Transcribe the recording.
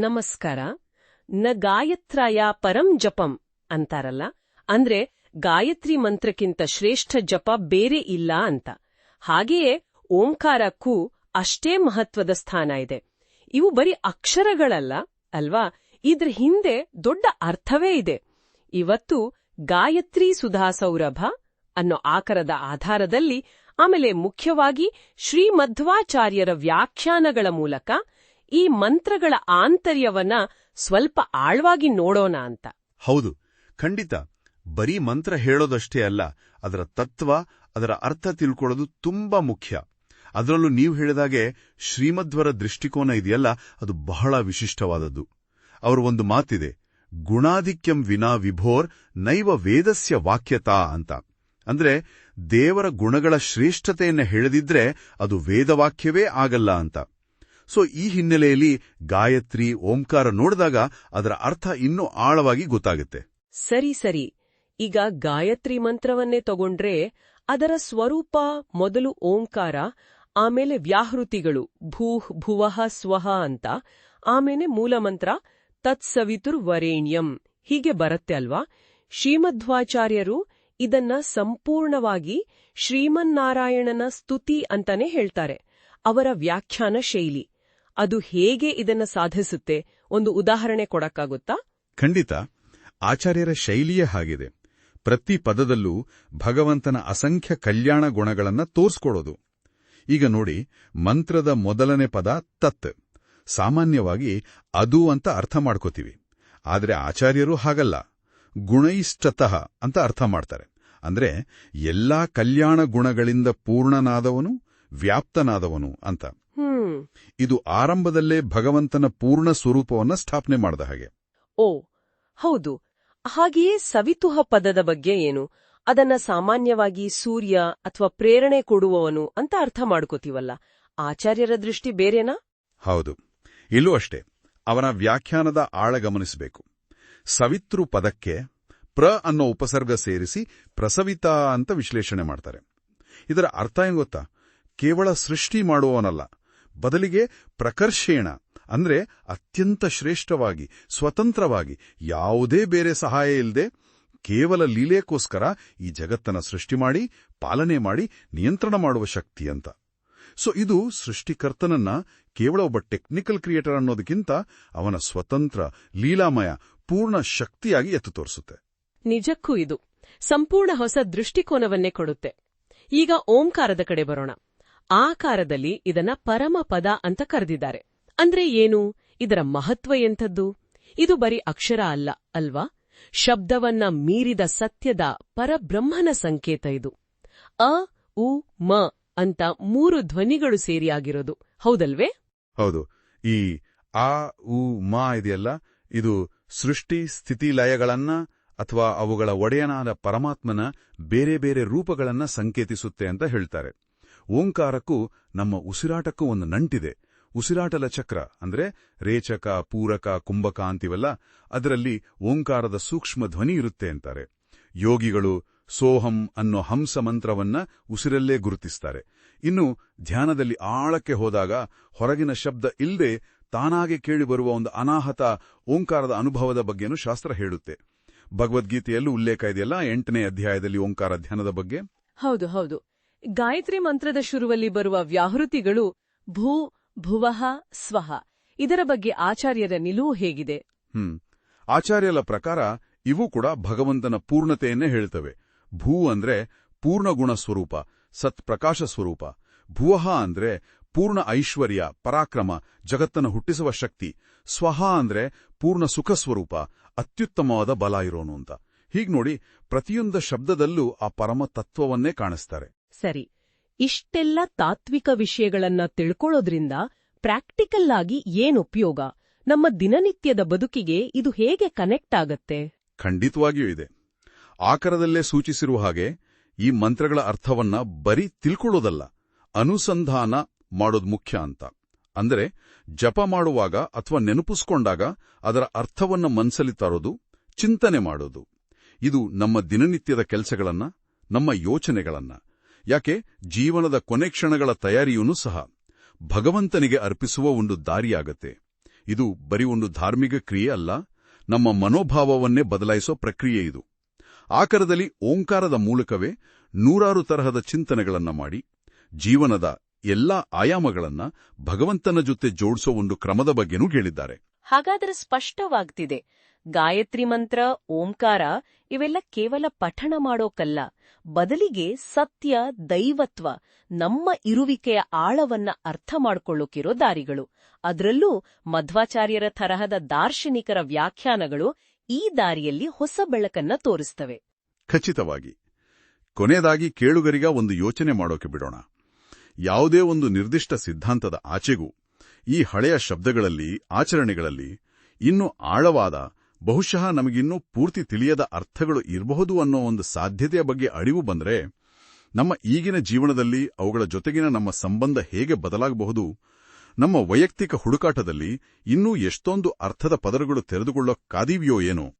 ನಮಸ್ಕಾರ. ನ ಗಾಯತ್ರಾಯ ಪರಂ ಜಪಂ ಅಂತಾರಲ್ಲ? ಅಂದ್ರೆ ಗಾಯತ್ರಿ ಮಂತ್ರಕ್ಕಿಂತ ಶ್ರೇಷ್ಠ ಜಪ ಬೇರೆ ಇಲ್ಲ ಅಂತ. ಹಾಗೆಯೇ ಓಂಕಾರಕ್ಕೂ ಅಷ್ಟೇ ಮಹತ್ವದ ಸ್ಥಾನ ಇದೆ. ಇವು ಬರೀ ಅಕ್ಷರಗಳಲ್ಲ, ಅಲ್ವಾ? ಇದ್ರ ಹಿಂದೆ ದೊಡ್ಡ ಅರ್ಥವೇ ಇದೆ. ಇವತ್ತು ಗಾಯತ್ರಿ ಸುಧಾ ಸೌರಭ ಅನ್ನೋ ಆಕರದ ಆಧಾರದಲ್ಲಿ ಆಮೇಲೆ ಮುಖ್ಯವಾಗಿ ಶ್ರೀಮಧ್ವಾಚಾರ್ಯರ ವ್ಯಾಖ್ಯಾನಗಳ ಮೂಲಕ ಈ ಮಂತ್ರಗಳ ಆಂತರ್ಯವನ್ನ ಸ್ವಲ್ಪ ಆಳ್ವಾಗಿ ನೋಡೋಣ ಅಂತ. ಹೌದು. ಖಂಡಿತ. ಬರೀ ಮಂತ್ರ ಹೇಳೋದಷ್ಟೇ ಅಲ್ಲ, ಅದರ ತತ್ವ, ಅದರ ಅರ್ಥ ತಿಳ್ಕೊಳ್ಳೋದು ತುಂಬಾ ಮುಖ್ಯ. ಅದರಲ್ಲೂ ನೀವು ಹೇಳಿದಾಗೆ ಶ್ರೀಮಧ್ವರ ದೃಷ್ಟಿಕೋನ ಇದೆಯಲ್ಲ, ಅದು ಬಹಳ ವಿಶಿಷ್ಟವಾದದ್ದು. ಅವರು ಒಂದು ಮಾತಿದೆ, ಗುಣಾಧಿಕ್ಯಂ ವಿನಾ ವಿಭೋರ್ ನೈವ ವೇದಸ್ಯ ವಾಕ್ಯತಾ ಅಂತ. ಅಂದ್ರೆ, ದೇವರ ಗುಣಗಳ ಶ್ರೇಷ್ಠತೆಯನ್ನ ಹೇಳದಿದ್ರೆ ಅದು ವೇದವಾಕ್ಯವೇ ಆಗಲ್ಲ ಅಂತ. ಸೊ ಈ ಹಿನ್ನೆಲೆಯಲ್ಲಿ ಗಾಯತ್ರಿ, ಓಂಕಾರ ನೋಡಿದಾಗ ಅದರ ಅರ್ಥ ಇನ್ನೂ ಆಳವಾಗಿ ಗೊತ್ತಾಗುತ್ತೆ. ಸರಿ ಸರಿ. ಈಗ ಗಾಯತ್ರಿ ಮಂತ್ರವನ್ನೇ ತಗೊಂಡ್ರೆ ಅದರ ಸ್ವರೂಪ ಮೊದಲು ಓಂಕಾರ, ಆಮೇಲೆ ವ್ಯಾಹೃತಿಗಳು, ಭೂಹ್, ಭುವಃ ಸ್ವಹ ಅಂತ, ಆಮೇಲೆ ಮೂಲಮಂತ್ರ ತತ್ಸವಿತುರ್ ವರೇಣ್ಯಂ. ಹೀಗೆ ಬರುತ್ತೆ ಅಲ್ವಾ? ಶ್ರೀಮಧ್ವಾಚಾರ್ಯರು ಇದನ್ನ ಸಂಪೂರ್ಣವಾಗಿ ಶ್ರೀಮನ್ನಾರಾಯಣನ ಸ್ತುತಿ ಅಂತಾನೆ ಹೇಳ್ತಾರೆ. ಅವರ ವ್ಯಾಖ್ಯಾನ ಶೈಲಿ. ಅದು ಹೇಗೆ ಇದನ್ನ ಸಾಧಿಸುತ್ತೆ? ಒಂದು ಉದಾಹರಣೆ ಕೊಡಕ್ಕಾಗುತ್ತಾ? ಖಂಡಿತ. ಆಚಾರ್ಯರ ಶೈಲಿಯೇ ಹಾಗಿದೆ. ಪ್ರತಿ ಪದದಲ್ಲೂ ಭಗವಂತನ ಅಸಂಖ್ಯ ಕಲ್ಯಾಣ ಗುಣಗಳನ್ನ ತೋರ್ಸ್ಕೊಡೋದು. ಈಗ ನೋಡಿ, ಮಂತ್ರದ ಮೊದಲನೇ ಪದ ತತ್. ಸಾಮಾನ್ಯವಾಗಿ ಅದು ಅಂತ ಅರ್ಥ ಮಾಡ್ಕೋತೀವಿ. ಆದರೆ ಆಚಾರ್ಯರು ಹಾಗಲ್ಲ. ಗುಣೈಷ್ಟತಃ ಅಂತ ಅರ್ಥ ಮಾಡ್ತಾರೆ. ಅಂದ್ರೆ ಎಲ್ಲಾ ಕಲ್ಯಾಣ ಗುಣಗಳಿಂದ ಪೂರ್ಣನಾದವನು, ವ್ಯಾಪ್ತನಾದವನು ಅಂತ. ಇದು ಆರಂಭದಲ್ಲೇ ಭಗವಂತನ ಪೂರ್ಣ ಸ್ವರೂಪವನ್ನ ಸ್ಥಾಪನೆ ಮಾಡಿದ ಹಾಗೆ. ಓ ಹೌದು. ಹಾಗೆಯೇ ಸವಿತುಹ ಪದದ ಬಗ್ಗೆ ಏನು? ಅದನ್ನ ಸಾಮಾನ್ಯವಾಗಿ ಸೂರ್ಯ ಅಥವಾ ಪ್ರೇರಣೆ ಕೊಡುವವನು ಅಂತ ಅರ್ಥ ಮಾಡ್ಕೋತೀವಲ್ಲ. ಆಚಾರ್ಯರ ದೃಷ್ಟಿ ಬೇರೆನಾ? ಹೌದು. ಇಲ್ಲೂ ಅಷ್ಟೇ. ಅವನ ವ್ಯಾಖ್ಯಾನದ ಆಳ ಗಮನಿಸಬೇಕು. ಸವಿತೃ ಪದಕ್ಕೆ ಪ್ರ ಅನ್ನೋ ಉಪಸರ್ಗ ಸೇರಿಸಿ ಪ್ರಸವಿತಾ ಅಂತ ವಿಶ್ಲೇಷಣೆ ಮಾಡ್ತಾರೆ. ಇದರ ಅರ್ಥ ಏನು ಗೊತ್ತಾ? ಕೇವಲ ಸೃಷ್ಟಿ ಮಾಡುವವನಲ್ಲ. ಬದಲಿಗೆ ಪ್ರಕರ್ಷೇಣ, ಅಂದ್ರೆ ಅತ್ಯಂತ ಶ್ರೇಷ್ಠವಾಗಿ, ಸ್ವತಂತ್ರವಾಗಿ, ಯಾವುದೇ ಬೇರೆ ಸಹಾಯ ಇಲ್ಲದೆ ಕೇವಲ ಲೀಲೆಗೋಸ್ಕರ ಈ ಜಗತ್ತನ್ನ ಸೃಷ್ಟಿ ಮಾಡಿ, ಪಾಲನೆ ಮಾಡಿ, ನಿಯಂತ್ರಣ ಮಾಡುವ ಶಕ್ತಿ ಅಂತ. ಸೊ ಇದು ಸೃಷ್ಟಿಕರ್ತನನ್ನ ಕೇವಲ ಒಬ್ಬ ಟೆಕ್ನಿಕಲ್ ಕ್ರಿಯೇಟರ್ ಅನ್ನೋದಕ್ಕಿಂತ ಅವನ ಸ್ವತಂತ್ರ, ಲೀಲಾಮಯ, ಪೂರ್ಣ ಶಕ್ತಿಯಾಗಿ ಎತ್ತು ತೋರಿಸುತ್ತೆ. ನಿಜಕ್ಕೂ ಇದು ಸಂಪೂರ್ಣ ಹೊಸ ದೃಷ್ಟಿಕೋನವನ್ನೇ ಕೊಡುತ್ತೆ. ಈಗ ಓಂಕಾರದ ಕಡೆ ಬರೋಣ. ಆಕಾರದಲ್ಲಿ ಇದನ್ನ ಪರಮ ಪದ ಅಂತ ಕರೆದಿದ್ದಾರೆ. ಅಂದ್ರೆ ಏನು? ಇದರ ಮಹತ್ವ ಎಂಥದ್ದು? ಇದು ಬರೀ ಅಕ್ಷರ ಅಲ್ಲ, ಅಲ್ವಾ? ಶಬ್ದವನ್ನ ಮೀರಿದ ಸತ್ಯದ ಪರಬ್ರಹ್ಮನ ಸಂಕೇತ ಇದು. ಅ, ಉ, ಮ ಅಂತ ಮೂರು ಧ್ವನಿಗಳು ಸೇರಿಯಾಗಿರೋದು ಹೌದಲ್ವೇ? ಹೌದು. ಈ ಆ, ಉ, ಮ ಇದೆಯಲ್ಲ, ಇದು ಸೃಷ್ಟಿ ಸ್ಥಿತಿ ಲಯಗಳನ್ನ ಅಥವಾ ಅವುಗಳ ಒಡೆಯನಾದ ಪರಮಾತ್ಮನ ಬೇರೆ ಬೇರೆ ರೂಪಗಳನ್ನ ಸಂಕೇತಿಸುತ್ತೆ ಅಂತ ಹೇಳ್ತಾರೆ. ಓಂಕಾರಕ್ಕೂ ನಮ್ಮ ಉಸಿರಾಟಕ್ಕೂ ಒಂದು ನಂಟಿದೆ. ಉಸಿರಾಟದ ಚಕ್ರ ಅಂದ್ರೆ ರೇಚಕ, ಪೂರಕ, ಕುಂಭಕ ಅಂತಿವಲ್ಲ, ಅದರಲ್ಲಿ ಓಂಕಾರದ ಸೂಕ್ಷ್ಮ ಧ್ವನಿ ಇರುತ್ತೆ ಅಂತಾರೆ. ಯೋಗಿಗಳು ಸೋಹಂ ಅನ್ನೋ ಹಂಸ ಮಂತ್ರವನ್ನ ಉಸಿರಲ್ಲೇ ಗುರುತಿಸ್ತಾರೆ. ಇನ್ನು ಧ್ಯಾನದಲ್ಲಿ ಆಳಕ್ಕೆ ಹೋದಾಗ ಹೊರಗಿನ ಶಬ್ದ ಇಲ್ಲದೆ ತಾನಾಗೆ ಕೇಳಿಬರುವ ಒಂದು ಅನಾಹತ ಓಂಕಾರದ ಅನುಭವದ ಬಗ್ಗೆನೂ ಶಾಸ್ತ್ರ ಹೇಳುತ್ತೆ. ಭಗವದ್ಗೀತೆಯಲ್ಲೂ ಉಲ್ಲೇಖ ಇದೆಯಲ್ಲ, ಎಂಟನೇ ಅಧ್ಯಾಯದಲ್ಲಿ ಓಂಕಾರ ಧ್ಯಾನದ ಬಗ್ಗೆ? ಹೌದು ಹೌದು. ಗಾಯತ್ರಿ ಮಂತ್ರದ ಶುರುವಲ್ಲಿ ಬರುವ ವ್ಯಾಹೃತಿಗಳು ಭೂ, ಭುವಃ ಸ್ವಹ ಇದರ ಬಗ್ಗೆ ಆಚಾರ್ಯರ ನಿಲುವು ಹೇಗಿದೆ? ಹ್ಮ್. ಆಚಾರ್ಯರ ಪ್ರಕಾರ ಇವು ಕೂಡ ಭಗವಂತನ ಪೂರ್ಣತೆಯನ್ನೇ ಹೇಳ್ತವೆ. ಭೂ ಅಂದ್ರೆ ಪೂರ್ಣಗುಣ ಸ್ವರೂಪ ಸತ್ ಪ್ರಕಾಶ ಸ್ವರೂಪ. ಭುವಃ ಅಂದ್ರೆ ಪೂರ್ಣ ಐಶ್ವರ್ಯ, ಪರಾಕ್ರಮ, ಜಗತ್ತನ್ನು ಹುಟ್ಟಿಸುವ ಶಕ್ತಿ. ಸ್ವಹ ಅಂದ್ರೆ ಪೂರ್ಣ ಸುಖ ಸ್ವರೂಪ, ಅತ್ಯುತ್ತಮವಾದ ಬಲ ಇರೋನು ಅಂತ. ಹೀಗ್ ನೋಡಿ ಪ್ರತಿಯೊಂದು ಶಬ್ದದಲ್ಲೂ ಆ ಪರಮ ತತ್ವವನ್ನೇ ಕಾಣಿಸ್ತಾರೆ. ಸರಿ, ಇಷ್ಟೆಲ್ಲ ತಾತ್ವಿಕ ವಿಷಯಗಳನ್ನ ತಿಳ್ಕೊಳ್ಳೋದ್ರಿಂದ ಪ್ರಾಕ್ಟಿಕಲ್ ಆಗಿ ಏನ್ ಉಪಯೋಗ? ನಮ್ಮ ದಿನನಿತ್ಯದ ಬದುಕಿಗೆ ಇದು ಹೇಗೆ ಕನೆಕ್ಟ್ ಆಗತ್ತೆ? ಖಂಡಿತವಾಗಿಯೂ ಇದೆ. ಆಕರದಲ್ಲೇ ಸೂಚಿಸಿರುವ ಹಾಗೆ ಈ ಮಂತ್ರಗಳ ಅರ್ಥವನ್ನ ಬರೀ ತಿಳ್ಕೊಳ್ಳೋದಲ್ಲ, ಅನುಸಂಧಾನ ಮಾಡೋದು ಮುಖ್ಯ ಅಂತ. ಅಂದರೆ ಜಪ ಮಾಡುವಾಗ ಅಥವಾ ನೆನಪಿಸ್ಕೊಂಡಾಗ ಅದರ ಅರ್ಥವನ್ನ ಮನಸ್ಸಲ್ಲಿ ತರೋದು, ಚಿಂತನೆ ಮಾಡೋದು. ಇದು ನಮ್ಮ ದಿನನಿತ್ಯದ ಕೆಲಸಗಳನ್ನ, ನಮ್ಮ ಯೋಚನೆಗಳನ್ನ ಯಾಕೆ? ಜೀವನದ ಕೊನೆ ಕ್ಷಣಗಳ ತಯಾರಿಯೂ ಸಹ. ಭಗವಂತನಿಗೆ ಅರ್ಪಿಸುವ ಒಂದು ದಾರಿಯಾಗತ್ತೆ. ಇದು ಬರೀ ಒಂದು ಧಾರ್ಮಿಕ ಕ್ರಿಯೆ ಅಲ್ಲ, ನಮ್ಮ ಮನೋಭಾವವನ್ನೇ ಬದಲಾಯಿಸೋ ಪ್ರಕ್ರಿಯೆ ಇದು. ಆಕರದಲ್ಲಿ ಓಂಕಾರದ ಮೂಲಕವೇ ನೂರಾರು ತರಹದ ಚಿಂತನೆಗಳನ್ನ ಮಾಡಿ, ಜೀವನದ ಎಲ್ಲಾ ಆಯಾಮಗಳನ್ನ ಭಗವಂತನ ಜೊತೆ ಜೋಡಿಸೋ ಒಂದು ಕ್ರಮದ ಬಗ್ಗೆನೂ ಹೇಳಿದ್ದಾರೆ. ಹಾಗಾದರೆ ಸ್ಪಷ್ಟವಾಗ್ತಿದೆ ಗಾಯತ್ರಿ ಮಂತ್ರ, ಓಂಕಾರ ಇವೆಲ್ಲ ಕೇವಲ ಪಠಣ ಮಾಡೋಕಲ್ಲ. ಬದಲಿಗೆ ಸತ್ಯ, ದೈವತ್ವ, ನಮ್ಮ ಇರುವಿಕೆಯ ಆಳವನ್ನ ಅರ್ಥ ಮಾಡ್ಕೊಳ್ಳೋಕಿರೋ ದಾರಿಗಳು. ಅದರಲ್ಲೂ ಮಧ್ವಾಚಾರ್ಯರ ತರಹದ ದಾರ್ಶನಿಕರ ವ್ಯಾಖ್ಯಾನಗಳು ಈ ದಾರಿಯಲ್ಲಿ ಹೊಸ ಬೆಳಕನ್ನ ತೋರಿಸ್ತವೆ. ಖಚಿತವಾಗಿ, ಕೊನೆಯದಾಗಿ ಕೇಳುಗರಿಗ ಒಂದು ಯೋಚನೆ ಮಾಡೋಕೆ ಬಿಡೋಣ. ಯಾವುದೇ ಒಂದು ನಿರ್ದಿಷ್ಟ ಸಿದ್ಧಾಂತದ ಆಚೆಗೂ ಈ ಹಳೆಯ ಶಬ್ದಗಳಲ್ಲಿ, ಆಚರಣೆಗಳಲ್ಲಿ ಇನ್ನೂ ಆಳವಾದ ಬಹುಶಃ ನಮಗಿನ್ನೂ ಪೂರ್ತಿ ತಿಳಿಯದ ಅರ್ಥಗಳು ಇರಬಹುದು ಅನ್ನೋ ಒಂದು ಸಾಧ್ಯತೆಯ ಬಗ್ಗೆ ಅರಿವು ಬಂದ್ರೆ, ನಮ್ಮ ಈಗಿನ ಜೀವನದಲ್ಲಿ ಅವುಗಳ ಜೊತೆಗಿನ ನಮ್ಮ ಸಂಬಂಧ ಹೇಗೆ ಬದಲಾಗಬಹುದು, ನಮ್ಮ ವೈಯಕ್ತಿಕ ಹುಡುಕಾಟದಲ್ಲಿ ಇನ್ನೂ ಎಷ್ಟೊಂದು ಅರ್ಥದ ಪದರಗಳು ತೆರೆದುಕೊಳ್ಳೋ ಕಾದಿವ್ಯೋ ಏನೋ.